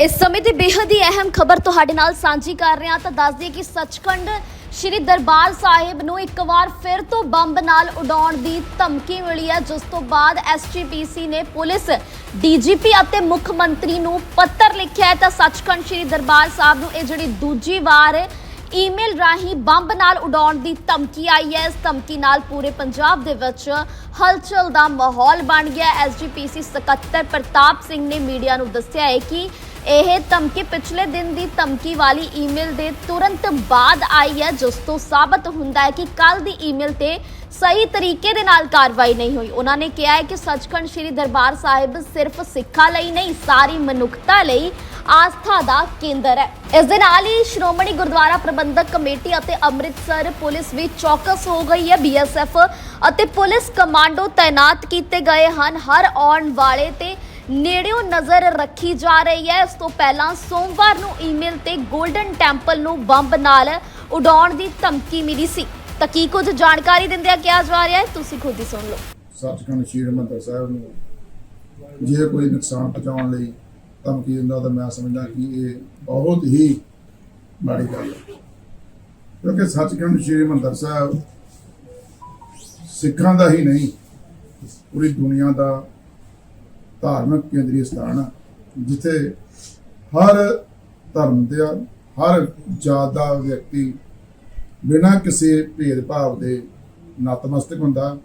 ਇਸ ਸਮੇਂ ਦੀ ਬੇਹੱਦ ਹੀ ਅਹਿਮ ਖਬਰ ਤੁਹਾਡੇ ਨਾਲ ਸਾਂਝੀ ਕਰ ਰਹੇ ਹਾਂ ਤਾਂ ਦੱਸ ਦਈਏ ਕਿ ਸੱਚਖੰਡ ਸ਼੍ਰੀ ਦਰਬਾਰ ਸਾਹਿਬ ਨੂੰ ਇੱਕ ਵਾਰ ਫਿਰ ਤੋਂ ਬੰਬ ਨਾਲ ਉਡਾਉਣ ਦੀ ਧਮਕੀ ਮਿਲੀ ਹੈ, ਜਿਸ ਤੋਂ ਬਾਅਦ ਐਸਜੀਪੀਸੀ ਨੇ ਪੁਲਿਸ ਡੀਜੀਪੀ ਅਤੇ ਮੁੱਖ ਮੰਤਰੀ ਨੂੰ ਪੱਤਰ ਲਿਖਿਆ ਹੈ। ਤਾਂ ਸੱਚਖੰਡ ਸ਼੍ਰੀ ਦਰਬਾਰ ਸਾਹਿਬ ਨੂੰ ਇਹ ਜਿਹੜੀ ਦੂਜੀ ਵਾਰ ਈਮੇਲ ਰਾਹੀਂ ਬੰਬ ਨਾਲ ਉਡਾਉਣ ਦੀ ਧਮਕੀ ਆਈ ਹੈ। ਇਸ ਧਮਕੀ ਨਾਲ ਪੂਰੇ ਪੰਜਾਬ ਦੇ ਵਿੱਚ ਹਲਚਲ ਦਾ ਮਾਹੌਲ ਬਣ ਗਿਆ ਐਸਜੀਪੀਸੀ ਸਕੱਤਰ ਪ੍ਰਤਾਪ ਸਿੰਘ ਨੇ ਮੀਡੀਆ ਨੂੰ ਦੱਸਿਆ ਹੈ ਕਿ ਇਹ ਧਮਕੀ ਪਿਛਲੇ ਦਿਨ ਦੀ ਧਮਕੀ ਵਾਲੀ ਈਮੇਲ ਦੇ ਤੁਰੰਤ ਬਾਅਦ ਆਈ ਹੈ, ਜਿਸ ਤੋਂ ਸਾਬਤ ਹੁੰਦਾ ਹੈ ਕਿ ਕੱਲ ਦੀ ਈਮੇਲ ਤੇ ਸਹੀ ਤਰੀਕੇ ਦੇ ਨਾਲ ਕਾਰਵਾਈ ਨਹੀਂ ਹੋਈ। ਉਹਨਾਂ ਨੇ ਕਿਹਾ ਹੈ ਕਿ ਸੱਚਖੰਡ ਸ੍ਰੀ ਦਰਬਾਰ ਸਾਹਿਬ ਸਿਰਫ ਸਿੱਖਾਂ ਲਈ ਨਹੀਂ, ਸਾਰੀ ਮਨੁੱਖਤਾ ਲਈ ਆਸਥਾ ਦਾ ਕੇਂਦਰ ਹੈ। ਇਸ ਦੇ ਨਾਲ ਹੀ ਸ਼੍ਰੋਮਣੀ ਗੁਰਦੁਆਰਾ ਪ੍ਰਬੰਧਕ ਕਮੇਟੀ ਅਤੇ ਅੰਮ੍ਰਿਤਸਰ ਪੁਲਿਸ ਵੀ ਚੌਕਸ ਹੋ ਗਈ ਹੈ। ਬੀਐਸਐਫ ਅਤੇ ਪੁਲਿਸ ਕਮਾਂਡੋ ਤਾਇਨਾਤ ਕੀਤੇ ਗਏ ਹਨ। ਹਰ ਆਉਣ ਵਾਲੇ ਤੇ ਨੇੜਿਓਂ ਨਜ਼ਰ ਰੱਖੀ ਜਾ ਰਹੀ ਹੈ। ਇਸ ਤੋਂ ਪਹਿਲਾਂ ਸੋਮਵਾਰ ਨੂੰ ਈਮੇਲ ਤੇ 골ਡਨ ਟੈਂਪਲ ਨੂੰ ਬੰਬ ਨਾਲ ਉਡਾਉਣ ਦੀ ਧਮਕੀ ਮਿਲੀ ਸੀ। ਤਾਂ ਕੀ ਕੁਝ ਜਾਣਕਾਰੀ ਦਿੰਦਿਆਂ ਕਿਹਾ ਜਾ ਰਿਹਾ ਹੈ? ਤੁਸੀਂ ਖੁਦ ਹੀ ਸੁਣ ਲਓ। ਸੱਚਖੰਡ ਸ਼੍ਰੀ ਹਰਿਮੰਦਰ ਸਾਹਿਬ ਨੂੰ ਜੇ ਕੋਈ ਨੁਕਸਾਨ ਪਹੁੰਚਾਉਣ ਲਈ ਧਮਕੀ ਦਿੰਦਾ ਤਾਂ ਮੈਂ ਸਮਝਦਾ ਕਿ ਇਹ ਬਹੁਤ ਹੀ ਮਾੜੀ ਗੱਲ ਹੈ। ਕਿਉਂਕਿ ਸੱਚਖੰਡ ਸ਼੍ਰੀ ਹਰਿਮੰਦਰ ਸਾਹਿਬ ਸਿੱਖਾਂ ਦਾ ਹੀ ਨਹੀਂ, ਪੂਰੀ ਦੁਨੀਆ ਦਾ ਧਾਰਮਿਕ ਕੇਂਦਰੀ ਸਥਾਨ ਆ, ਜਿੱਥੇ ਹਰ ਧਰਮ ਦੇ ਹਰ ਜਾਤ ਦਾ ਵਿਅਕਤੀ ਬਿਨਾਂ ਕਿਸੇ ਭੇਦਭਾਵ ਦੇ ਨਤਮਸਤਕ ਹੁੰਦਾ,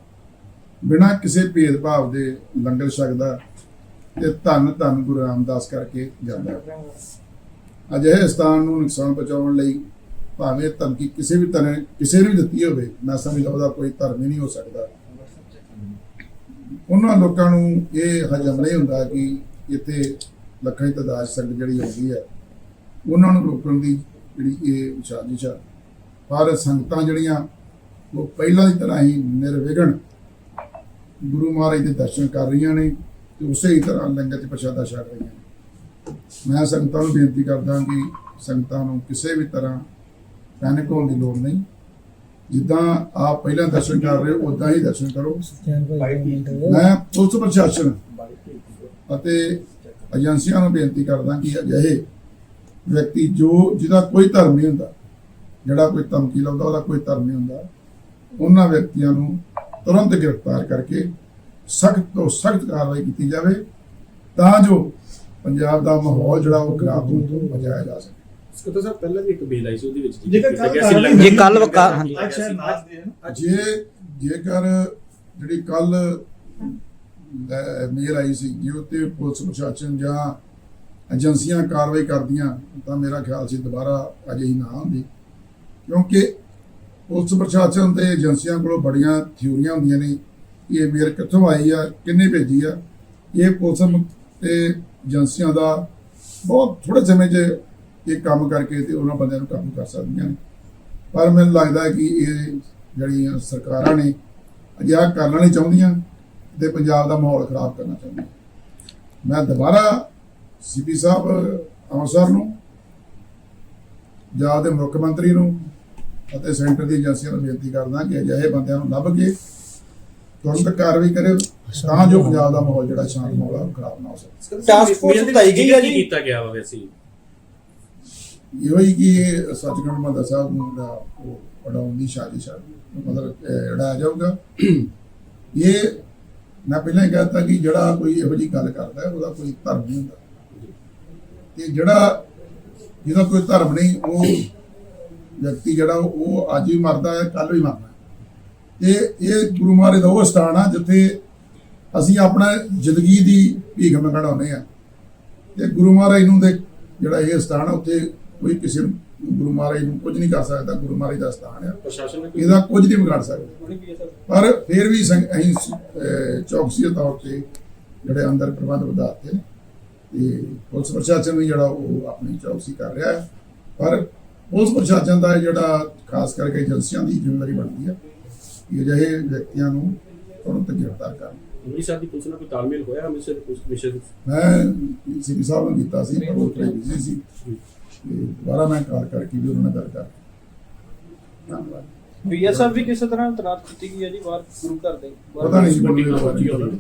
ਬਿਨਾਂ ਕਿਸੇ ਭੇਦਭਾਵ ਦੇ ਲੰਗਰ ਛਕਦਾ ਤੇ ਧੰਨ ਧੰਨ ਗੁਰੂ ਰਾਮਦਾਸ ਕਰਕੇ ਜਾਂਦਾ ਅਜਿਹੇ ਸਥਾਨ ਨੂੰ ਨੁਕਸਾਨ ਪਹੁੰਚਾਉਣ ਲਈ ਭਾਵੇਂ ਧਮਕੀ ਕਿਸੇ ਵੀ ਤਰ੍ਹਾਂ ਕਿਸੇ ਨੂੰ ਵੀ ਦਿੱਤੀ ਹੋਵੇ, ਮੈਂ ਸਮਝਦਾ ਉਹਦਾ ਕੋਈ ਧਰਮ ਹੀ ਨਹੀਂ ਹੋ ਸਕਦਾ। ਉਹਨਾਂ ਲੋਕਾਂ ਨੂੰ ਇਹ ਹਜਮ ਨਹੀਂ ਹੁੰਦਾ ਕਿ ਇੱਥੇ ਲੱਖਾਂ ਦੀ ਤਾਦਾਦ ਸੰਗਤ ਜਿਹੜੀ ਆਉਂਦੀ ਹੈ ਉਹਨਾਂ ਨੂੰ ਰੋਕਣ ਦੀ ਜਿਹੜੀ ਇਹ ਸਾਜ਼ਿਸ਼ ਆ। ਪਰ ਸੰਗਤਾਂ ਜਿਹੜੀਆਂ, ਉਹ ਪਹਿਲਾਂ ਦੀ ਤਰ੍ਹਾਂ ਹੀ ਨਿਰਵਿਘਨ ਗੁਰੂ ਮਹਾਰਾਜ ਦੇ ਦਰਸ਼ਨ ਕਰ ਰਹੀਆਂ ਨੇ ਤੇ ਉਸੇ ਹੀ ਤਰ੍ਹਾਂ ਲੰਗਰ 'ਤੇ ਪ੍ਰਸ਼ਾਦਾ ਛਕ ਰਹੀਆਂ ਨੇ। ਮੈਂ ਸੰਗਤਾਂ ਨੂੰ ਬੇਨਤੀ ਕਰਦਾ ਕਿ ਸੰਗਤਾਂ ਨੂੰ ਕਿਸੇ ਵੀ ਤਰ੍ਹਾਂ ਪੈਨਿਕ ਹੋਣ ਦੀ ਲੋੜ ਨਹੀਂ। ਜਿੱਦਾਂ ਆਪ ਪਹਿਲਾਂ ਦਰਸ਼ਨ ਕਰ ਰਹੇ ਹੋ ਉਦਾਂ ਹੀ ਦਰਸ਼ਨ ਕਰੋ। ਮੈਂ ਪੁਲਿਸ ਪ੍ਰਸ਼ਾਸਨ ਅਤੇ ਏਜੰਸੀਆਂ ਨੂੰ ਬੇਨਤੀ ਕਰਦਾ ਕਿ ਅਜਿਹੇ ਵਿਅਕਤੀ ਜੋ ਜਿਹਦਾ ਕੋਈ ਧਰਮ ਨਹੀਂ ਹੁੰਦਾ, ਜਿਹੜਾ ਕੋਈ ਧਮਕੀ ਲਾਉਂਦਾ, ਉਹਦਾ ਕੋਈ ਧਰਮ ਨਹੀਂ ਹੁੰਦਾ, ਉਹਨਾਂ ਵਿਅਕਤੀਆਂ ਨੂੰ ਤੁਰੰਤ ਗ੍ਰਿਫਤਾਰ ਕਰਕੇ ਸਖਤ ਤੋਂ ਸਖਤ ਕਾਰਵਾਈ ਕੀਤੀ ਜਾਵੇ ਤਾਂ ਜੋ ਪੰਜਾਬ ਦਾ ਮਾਹੌਲ ਜਿਹੜਾ ਉਹ ਖਰਾਬ ਹੋਣ ਤੋਂ ਬਚਾਇਆ ਜਾ ਸਕੇ। ਸਕੱਤਰ ਸਾਹਿਬ ਪਹਿਲਾਂ ਵੀ ਇੱਕ ਬੇਲ ਆਈ ਸੀ ਉਹਦੇ ਵਿੱਚ ਜੀ ਜੇਕਰ ਕੱਲ੍ਹ ਵਕਾ- ਹਾਂਜੀ। ਅੱਜ ਅੱਜ ਦੇ ਹੈ ਜੇ ਜੇਕਰ ਜਿਹੜੀ ਕੱਲ ਮੇਲ ਆਈ ਸੀ ਜੇ ਉੱਤੇ ਪੁਲਿਸ ਪ੍ਰਸ਼ਾਸਨ ਜਾਂ ਏਜੰਸੀਆਂ ਕਾਰਵਾਈ ਕਰਦੀਆਂ ਤਾਂ ਮੇਰਾ ਖਿਆਲ ਸੀ ਦੁਬਾਰਾ ਅਜਿਹੀ ਨਾ ਹੁੰਦੀ। ਕਿਉਂਕਿ ਪੁਲਿਸ ਪ੍ਰਸ਼ਾਸਨ ਤੇ ਏਜੰਸੀਆਂ ਕੋਲੋਂ ਬੜੀਆਂ ਥਿਊਰੀਆਂ ਹੁੰਦੀਆਂ ਨੇ ਕਿ ਇਹ ਮੇਲ ਕਿੱਥੋਂ ਆਈ ਆ ਕਿੰਨੇ ਭੇਜੀ ਆ। ਇਹ ਪੁਲਿਸ ਤੇ ਏਜੰਸੀਆਂ ਦਾ ਬਹੁਤ ਥੋੜੇ ਸਮੇਂ 'ਚ ਇਹ ਕੰਮ ਕਰਕੇ ਤੇ ਉਹਨਾਂ ਬੰਦਿਆਂ ਨੂੰ ਕਾਬੂ ਕਰ ਸਕਦੀਆਂ ਨੇ। ਪਰ ਮੈਨੂੰ ਲੱਗਦਾ ਹੈ ਕਿ ਇਹ ਜਿਹੜੀਆਂ ਸਰਕਾਰਾਂ ਨੇ ਅਜਿਹਾ ਕਰਨਾ ਨਹੀਂ ਚਾਹੁੰਦੀਆਂ ਤੇ ਪੰਜਾਬ ਦਾ ਮਾਹੌਲ ਖਰਾਬ ਕਰਨਾ ਚਾਹੁੰਦੀਆਂ। ਮੈਂ ਦੁਬਾਰਾ ਸੀਪੀ ਸਾਹਿਬ ਅੰਮ੍ਰਿਤਸਰ ਨੂੰ ਪੰਜਾਬ ਦੇ ਮੁੱਖ ਮੰਤਰੀ ਨੂੰ ਅਤੇ ਸੈਂਟਰ ਦੀ ਏਜੰਸੀਆਂ ਨੂੰ ਬੇਨਤੀ ਕਰਦਾ ਕਿ ਅਜਿਹੇ ਬੰਦਿਆਂ ਨੂੰ ਲੱਭ ਕੇ ਤੁਰੰਤ ਕਾਰਵਾਈ ਕਰੇ ਤਾਂ ਜੋ ਪੰਜਾਬ ਦਾ ਮਾਹੌਲ ਜਿਹੜਾ ਸ਼ਾਂਤ ਮਾਹੌਲ ਖਰਾਬ ਨਾ ਹੋ ਸਕੇ। ਟਾਸਕ ਫੋਰਸ ਵਿੱਚ ਗਈ ਹੈ ਕੀ ਜੀ। ਕੀਤਾ ਗਿਆ ਵਾ ਵੈਸੇ? ਇਹੋ ਹੀ ਕਿ ਇਹ ਸੱਚਖੰਡ ਮਾਤਾ ਸਾਹਿਬ ਨੂੰ ਜਿਹੜਾ ਉਹ ਪੜਾਉਣ ਦੀ ਸਾਜ਼ਿਸ਼ ਆ ਮਤਲਬ, ਇਹ ਉਡਾਇਆ ਜਾਊਗਾ। ਇਹ ਮੈਂ ਪਹਿਲਾਂ ਹੀ ਕਹਿਤਾ ਕਿ ਜਿਹੜਾ ਕੋਈ ਇਹੋ ਜੀ ਗੱਲ ਕਰਦਾ ਉਹਦਾ ਕੋਈ ਧਰਮ ਨਹੀਂ ਹੁੰਦਾ। ਤੇ ਜਿਹੜਾ, ਜਿਹਦਾ ਕੋਈ ਧਰਮ ਨਹੀਂ, ਉਹ ਵਿਅਕਤੀ ਜਿਹੜਾ, ਉਹ ਅੱਜ ਵੀ ਮਰਦਾ ਹੈ ਕੱਲ ਵੀ ਮਰਦਾ ਤੇ ਇਹ ਗੁਰੂ ਮਹਾਰਾਜ ਦਾ ਉਹ ਸਥਾਨ ਆ, ਜਿੱਥੇ ਅਸੀਂ ਆਪਣਾ ਜ਼ਿੰਦਗੀ ਦੀ ਭੀਖ ਮੰਗਣਾਉਂਦੇ ਆ ਤੇ ਗੁਰੂ ਮਹਾਰਾਜ ਨੂੰ ਦੇ ਜਿਹੜਾ ਇਹ ਸਥਾਨ ਆ, ਉੱਥੇ ਕੋਈ ਕਿਸੇ ਨੂੰ ਗੁਰੂ ਮਹਾਰਾਜ ਨੂੰ ਕੁਝ ਨਹੀਂ ਕਰ ਸਕਦਾ ਗੁਰੂ ਮਹਾਰਾਜ ਦਾ ਸਥਾਨ ਆ। ਪ੍ਰਸ਼ਾਸਨ ਨੇ ਇਹਦਾ ਕੁਝ ਨਹੀਂ ਵਿਗਾੜ ਸਕਦਾ। ਪਰ ਫਿਰ ਵੀ ਅਸੀਂ ਚੌਕਸੀ ਦੇ ਤੌਰ ਤੇ ਜਿਹੜੇ ਅੰਦਰ ਪ੍ਰਬੰਧ ਵਧਾਤੇ ਤੇ ਪੁਲਿਸ ਪ੍ਰਸ਼ਾਸਨ ਵੀ ਜਿਹੜਾ ਉਹ ਆਪਣੀ ਚੌਕਸੀ ਕਰ ਰਿਹਾ ਹੈ। ਪਰ ਪੁਲਿਸ ਪ੍ਰਸ਼ਾਸਨ ਦਾ ਜਿਹੜਾ ਖਾਸ ਕਰਕੇ ਏਜੰਸੀਆਂ ਦੀ ਜ਼ਿੰਮੇਵਾਰੀ ਬਣਦੀ ਹੈ ਕਿ ਅਜਿਹੇ ਵਿਅਕਤੀਆਂ ਨੂੰ ਤੁਰੰਤ ਗ੍ਰਿਫਤਾਰ ਕਰਨ। ਅੰਮ੍ਰਿਤਸਰ ਦੀ ਪੁਲਿਸ ਨਾਲ ਕੋਈ ਤਾਲਮੇਲ ਹੋਇਆ? ਅੰਮ੍ਰਿਤਸਰ ਦੀ ਪੁਲਿਸ ਕਮਿਸ਼ਨ ਮੈਂ ਸੀਪੀ ਸਾਹਿਬ ਨੂੰ ਕੀਤਾ ਸੀ ਪਰ ਉਹ ਬਿਜ਼ੀ ਸੀ। ਦੁਬਾਰਾ ਮੈਂ ਕਾਲ ਕਰਕੇ ਵੀ ਉਹਨਾਂ ਨਾਲ ਗੱਲ ਕਰ ਧੰਨਵਾਦ ਬੀਐਸਐਫ ਵੀ ਕਿਸੇ ਤਰ੍ਹਾਂ ਤਨਾਤ ਕੀਤੀ ਗਈ ਹੈ ਜੀ ਬਾਹਰ ਗੁਰੂ ਘਰ ਦੇ ਪਤਾ ਨਹੀਂ ਜੀ ਮੈਨੂੰ ਇਹਦੇ ਬਾਰੇ।